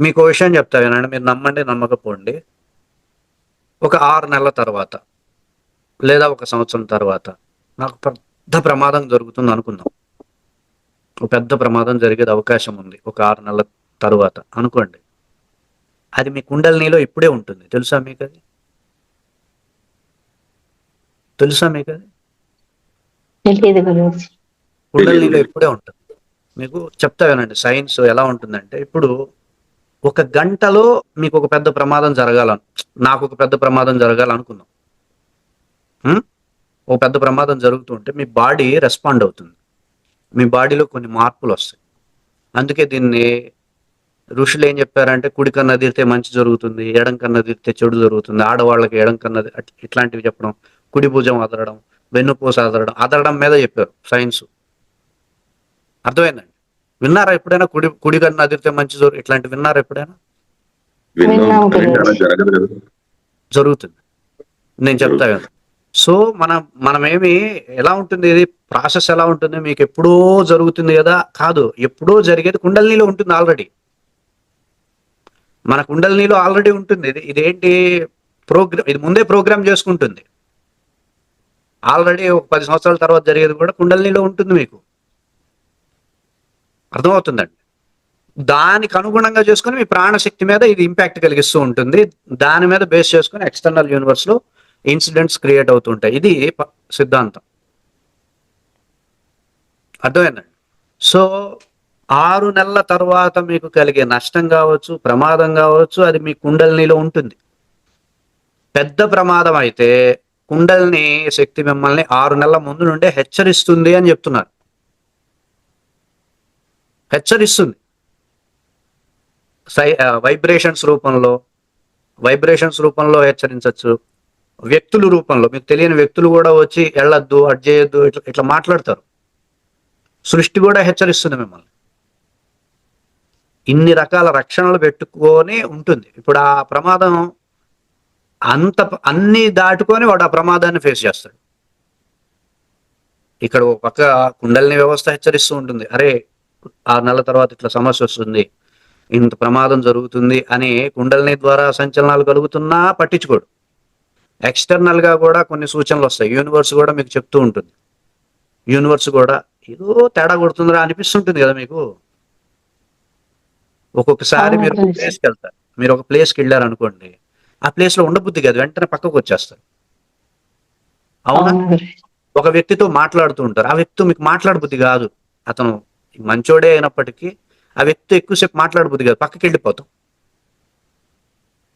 మీకు విషయం చెప్తా వినండి మీరు నమ్మండి నమ్మకపోండి. ఒక ఆరు నెలల తర్వాత లేదా ఒక సంవత్సరం తర్వాత నాకు పెద్ద ప్రమాదం జరుగుతుంది అనుకుందాం. ఒక పెద్ద ప్రమాదం జరిగేది అవకాశం ఉంది ఒక ఆరు నెలల తర్వాత అనుకోండి. అది మీ కుండలినిలో ఇప్పుడే ఉంటుంది. తెలుసా మీకు అది? తెలుసా మీకు అది? కుండలినిలో ఇప్పుడే ఉంటుంది. మీకు చెప్తా వినండి సైన్స్ ఎలా ఉంటుందంటే ఇప్పుడు ఒక గంటలో మీకు ఒక పెద్ద ప్రమాదం జరగాలను నాకు ఒక పెద్ద ప్రమాదం జరగాలనుకుందాం ఒక పెద్ద ప్రమాదం జరుగుతుంటే మీ బాడీ రెస్పాండ్ అవుతుంది. మీ బాడీలో కొన్ని మార్పులు వస్తాయి. అందుకే దీన్ని ఋషులు ఏం చెప్పారంటే కుడి కన్నా తిరితే మంచి జరుగుతుంది ఎడం కన్నా తీరితే చెడు జరుగుతుంది ఆడవాళ్ళకి ఎడం కన్నా ఇట్లాంటివి చెప్పడం కుడి భుజం అదరడం వెన్నుపూస అదరడం అదరడం మీద చెప్పారు సైన్స్. అర్థమైందండి విన్నారా ఎప్పుడైనా కుడి కుడి కన్నా అదిరితే మంచి జరుగు ఇట్లాంటివి విన్నారా ఎప్పుడైనా? జరుగుతుంది. నేను చెప్తా కదా సో మన మనమేమి ఎలా ఉంటుంది? ఇది ప్రాసెస్ ఎలా ఉంటుంది? మీకు ఎప్పుడో జరుగుతుంది కదా? కాదు. ఎప్పుడో జరిగేది కుండలినిలో ఉంటుంది ఆల్రెడీ. మన కుండలినిలో ఆల్రెడీ ఉంటుంది. ఇది ఇదేంటి? ప్రోగ్రామ్ ఇది ముందే ప్రోగ్రామ్ చేసుకుంటుంది. ఆల్రెడీ ఒక పది సంవత్సరాల తర్వాత జరిగేది కూడా కుండలినిలో ఉంటుంది మీకు. అర్థమవుతుందండి. దానికి అనుగుణంగా చేసుకుని మీ ప్రాణశక్తి మీద ఇది ఇంపాక్ట్ కలిగిస్తూ ఉంటుంది. దాని మీద బేస్ చేసుకొని ఎక్స్టర్నల్ యూనివర్స్లో ఇన్సిడెంట్స్ క్రియేట్ అవుతుంటాయి ఇది సిద్ధాంతం. అర్థమైందండి సో ఆరు నెలల తర్వాత మీకు కలిగే నష్టం కావచ్చు ప్రమాదం కావచ్చు అది మీ కుండలినిలో ఉంటుంది. పెద్ద ప్రమాదం అయితే కుండలిని శక్తి మిమ్మల్ని ఆరు నెలల ముందు నుండే హెచ్చరిస్తుంది అని చెప్తున్నారు. హెచ్చరిస్తుంది. సై వైబ్రేషన్స్ రూపంలో వైబ్రేషన్స్ రూపంలో హెచ్చరించవచ్చు. వ్యక్తుల రూపంలో మీకు తెలియని వ్యక్తులు కూడా వచ్చి వెళ్ళొద్దు అట్ చేయొద్దు ఇట్లా ఇట్లా మాట్లాడతారు. సృష్టి కూడా హెచ్చరిస్తుంది మిమ్మల్ని. ఇన్ని రకాల రక్షణలు పెట్టుకొని ఉంటుంది. ఇప్పుడు ఆ ప్రమాదం అంత అన్ని దాటుకొని వాడు ఆ ప్రమాదాన్ని ఫేస్ చేస్తాడు. ఇక్కడ ఒక పక్క కుండలిని వ్యవస్థ హెచ్చరిస్తూ ఉంటుంది. అరే ఆరు నెలల తర్వాత ఇట్లా సమస్య వస్తుంది. ఇంత ప్రమాదం జరుగుతుంది అని కుండలిని ద్వారా సంచలనాలు కలుగుతున్నా పట్టించుకోడు. ఎక్స్టర్నల్గా కూడా కొన్ని సూచనలు వస్తాయి. యూనివర్స్ కూడా మీకు చెప్తూ ఉంటుంది. యూనివర్స్ కూడా ఏదో తేడా కొడుతుందిరా అనిపిస్తుంటుంది కదా మీకు? ఒక్కొక్కసారి మీరు. ప్లేస్కి వెళ్తారు. మీరు ఒక ప్లేస్కి వెళ్ళారు అనుకోండి ఆ ప్లేస్లో ఉండబుద్ధి కాదు. వెంటనే పక్కకు వచ్చేస్తారు. అవునా. ఒక వ్యక్తితో మాట్లాడుతూ ఉంటారు. ఆ వ్యక్తి మీకు మాట్లాడబుద్ధి కాదు. అతను మంచోడే అయినప్పటికీ ఆ వ్యక్తి ఎక్కువసేపు మాట్లాడబుద్ధి కాదు. పక్కకి వెళ్ళిపోతాం.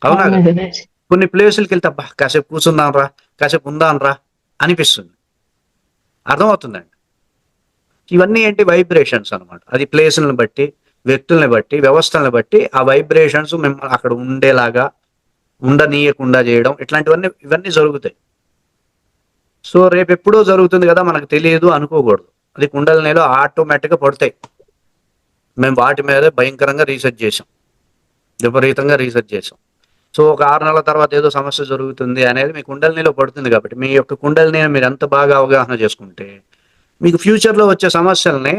అవునా కొన్ని ప్లేసులకి వెళ్తే అబ్బా కాసేపు కూర్చుందాం రా కాసేపు ఉందాం రా అనిపిస్తుంది. అర్థమవుతుందండి? ఇవన్నీ ఏంటి? వైబ్రేషన్స్ అన్నమాట. అది ప్లేసులను బట్టి వ్యక్తుల్ని బట్టి వ్యవస్థలను బట్టి ఆ వైబ్రేషన్స్ మిమ్మల్ని అక్కడ ఉండేలాగా ఉండనీయకుండా చేయడం ఇట్లాంటివన్నీ ఇవన్నీ జరుగుతాయి. సో రేపు ఎప్పుడో జరుగుతుంది కదా మనకు తెలియదు అనుకోకూడదు. అది కుండలనేలో ఆటోమేటిక్గా పడతాయి. మేము వాటి మీద భయంకరంగా రీసెర్చ్ చేసాం విపరీతంగా రీసెర్చ్ చేసాం సో ఒక ఆరు నెలల తర్వాత ఏదో సమస్య జరుగుతుంది అనేది మీ కుండలినిలో పడుతుంది కాబట్టి మీ యొక్క కుండలిని మీరు ఎంత బాగా అవగాహన చేసుకుంటే మీకు ఫ్యూచర్లో వచ్చే సమస్యల్ని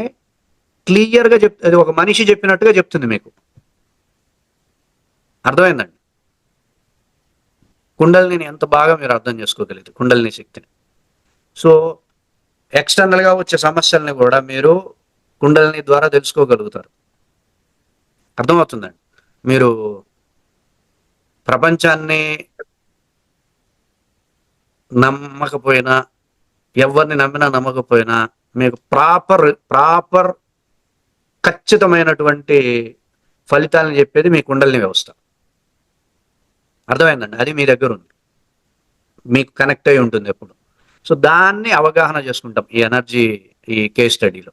క్లియర్గా చెప్ అది ఒక మనిషి చెప్పినట్టుగా చెప్తుంది మీకు. అర్థమైందండి? కుండలిని ఎంత బాగా మీరు అర్థం చేసుకోగలిగితే కుండలిని శక్తిని. సో ఎక్స్టర్నల్గా వచ్చే సమస్యల్ని కూడా మీరు కుండలిని ద్వారా తెలుసుకోగలుగుతారు. అర్థమవుతుందండి? మీరు ప్రపంచాన్ని నమ్మకపోయినా ఎవరిని నమ్మినా నమ్మకపోయినా మీకు ప్రాపర్ ప్రాపర్ ఖచ్చితమైనటువంటి ఫలితాలను చెప్పేది మీ కుండలిని వ్యవస్థ. అర్థమైందండి? అది మీ దగ్గర ఉంది మీకు కనెక్ట్ అయి ఉంటుంది ఎప్పుడు. సో దాన్ని అవగాహన చేసుకుంటాం ఈ ఎనర్జీ ఈ కేస్ స్టడీలో.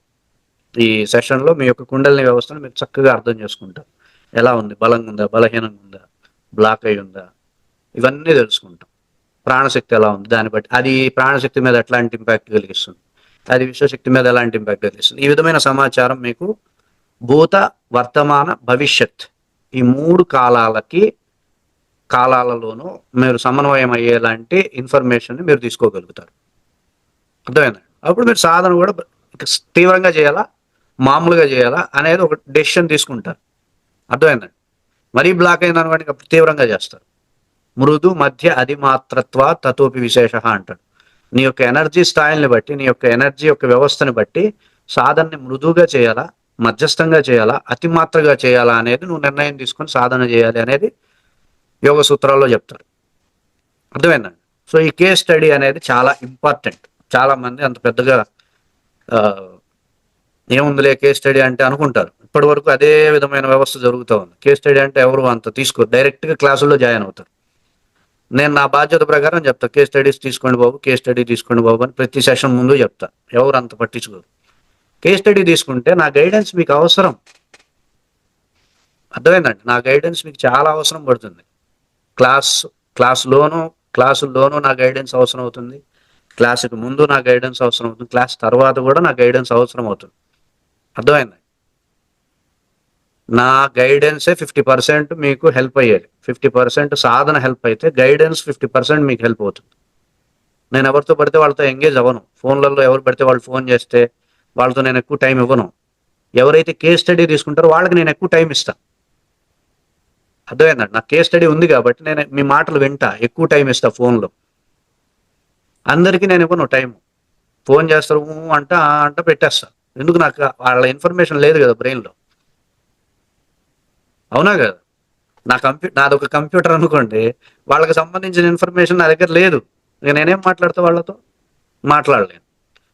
ఈ సెషన్లో మీ యొక్క కుండలిని వ్యవస్థను మీరు చక్కగా అర్థం చేసుకుంటాం ఎలా ఉంది? బలంగా ఉందా? బలహీనంగా ఉందా? బ్లాక్ అయి ఉందా? ఇవన్నీ తెలుసుకుంటాం. ప్రాణశక్తి ఎలా ఉంది? దాన్ని బట్టి అది ప్రాణశక్తి మీద ఎట్లాంటి ఇంపాక్ట్ కలిగిస్తుంది? అది విశ్వశక్తి మీద ఎలాంటి ఇంపాక్ట్ కలిగిస్తుంది? ఈ విధమైన సమాచారం మీకు భూత వర్తమాన భవిష్యత్ ఈ మూడు కాలాలకి కాలాలలోనూ మీరు సమన్వయం అయ్యేలాంటి ఇన్ఫర్మేషన్ మీరు తీసుకోగలుగుతారు. అర్థమైందండి అప్పుడు మీరు సాధన కూడా తీవ్రంగా చేయాలా? మామూలుగా చేయాలా? అనేది ఒక డెసిషన్ తీసుకుంటారు. అర్థమైందండి మరీ బ్లాక్ అయింది అనుకోండి అప్పుడు తీవ్రంగా చేస్తారు. మృదు మధ్య అధిమాత్రత్వ తతోపి విశేష అంటాడు. నీ యొక్క ఎనర్జీ స్థాయిల్ని బట్టి నీ యొక్క ఎనర్జీ యొక్క వ్యవస్థని బట్టి సాధనని మృదువుగా చేయాలా? మధ్యస్థంగా చేయాలా? అతిమాత్రగా చేయాలా? అనేది నువ్వు నిర్ణయం తీసుకొని సాధన చేయాలి అనేది యోగ సూత్రాల్లో చెప్తారు. అర్థమైందండి సో ఈ కేస్ స్టడీ అనేది చాలా ఇంపార్టెంట్ చాలా మంది అంత పెద్దగా ఏముందిలే కేస్ స్టడీ అంటే అనుకుంటారు. ఇప్పటి వరకు అదే విధమైన వ్యవస్థ జరుగుతూ ఉంది. కేస్ స్టడీ అంటే ఎవరు అంత తీసుకోరు. డైరెక్ట్గా క్లాసుల్లో జాయిన్ అవుతారు. నేను నా బాధ్యత ప్రకారం చెప్తా. కేస్ స్టడీస్ తీసుకోండి బాబు కేస్ స్టడీ తీసుకోండి బాబు అని ప్రతి సెషన్ ముందు చెప్తా. ఎవరు అంత పట్టించుకోరు. కేస్ స్టడీ తీసుకుంటే నా గైడెన్స్ మీకు అవసరం. అర్థమైందండి? నా గైడెన్స్ మీకు చాలా అవసరం పడుతుంది. క్లాస్ క్లాస్లోను క్లాసుల్లోనూ నా గైడెన్స్ అవసరం అవుతుంది. క్లాస్కి ముందు నా గైడెన్స్ అవసరం అవుతుంది క్లాస్ తర్వాత కూడా నా గైడెన్స్ అవసరం అవుతుంది. అర్థమైంది? నా గైడెన్సే ఫిఫ్టీ పర్సెంట్ మీకు హెల్ప్ అయ్యేది. ఫిఫ్టీ పర్సెంట్ సాధన హెల్ప్ అయితే గైడెన్స్ ఫిఫ్టీ పర్సెంట్ మీకు హెల్ప్ అవుతుంది. నేను ఎవరితో పడితే వాళ్ళతో ఎంగేజ్ అవ్వను. ఫోన్లలో ఎవరు పడితే వాళ్ళు ఫోన్ చేస్తే వాళ్ళతో నేను ఎక్కువ టైం ఇవ్వను. ఎవరైతే కేస్ స్టడీ తీసుకుంటారో వాళ్ళకి నేను ఎక్కువ టైం ఇస్తాను అర్థమైందండి నాకు కేస్ స్టడీ ఉంది కాబట్టి నేను మీ మాటలు వింటా ఎక్కువ టైం ఇస్తా ఫోన్లో. అందరికీ నేను ఇవ్వను టైం. ఫోన్ చేస్తారు అంట ఆ అంట పెట్టేస్తా. ఎందుకు నాకు వాళ్ళ ఇన్ఫర్మేషన్ లేదు కదా బ్రెయిన్లో? అవునా కదా? నా కంప్యూ నాది ఒక కంప్యూటర్ అనుకోండి వాళ్ళకి సంబంధించిన ఇన్ఫర్మేషన్ నా దగ్గర లేదు. ఇక నేనేం మాట్లాడతా వాళ్ళతో? మాట్లాడలేను.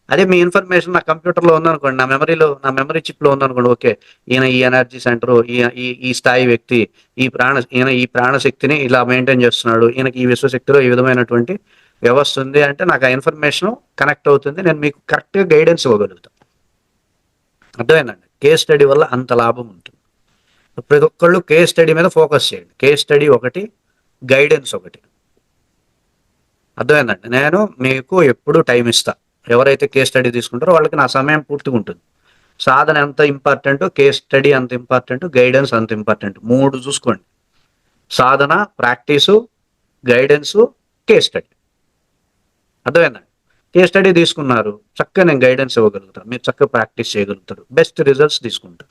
అదే మీ ఇన్ఫర్మేషన్ నా కంప్యూటర్లో ఉందనుకోండి నా మెమరీలో నా మెమరీ చిప్లో ఉందనుకోండి ఓకే. ఈయన ఈ ఎనర్జీ సెంటర్ ఈ ఈ స్థాయి వ్యక్తి ఈ ప్రాణ ఈయన ఈ ప్రాణశక్తిని ఇలా మెయింటైన్ చేస్తున్నాడు ఈయనకి ఈ విశ్వశక్తిలో ఈ విధమైనటువంటి వ్యవస్థ ఉంది అంటే నాకు ఆ ఇన్ఫర్మేషన్ కనెక్ట్ అవుతుంది నేను మీకు కరెక్ట్గా గైడెన్స్ ఇవ్వగలుగుతాను. అర్థమైందండి? కేస్ స్టడీ వల్ల అంత లాభం ఉంటుంది. ప్రతి ఒక్కళ్ళు కేస్ స్టడీ మీద ఫోకస్ చేయండి. కేస్ స్టడీ ఒకటి గైడెన్స్ ఒకటి. అర్థమైందండి? నేను మీకు ఎప్పుడు టైం ఇస్తాను ఎవరైతే కేస్ స్టడీ తీసుకుంటారో వాళ్ళకి నా సమయం పూర్తిగా ఉంటుంది. సాధన ఎంత ఇంపార్టెంట్ కేస్ స్టడీ అంత ఇంపార్టెంట్ గైడెన్స్ అంత ఇంపార్టెంట్ మూడు చూసుకోండి. సాధన ప్రాక్టీసు గైడెన్సు కేస్ స్టడీ అర్థమైందండి కేస్ స్టడీ తీసుకున్నారు చక్కగా నేను గైడెన్స్ ఇవ్వగలుగుతాను. మీరు చక్కగా ప్రాక్టీస్ చేయగలుగుతారు. బెస్ట్ రిజల్ట్స్ తీసుకుంటారు.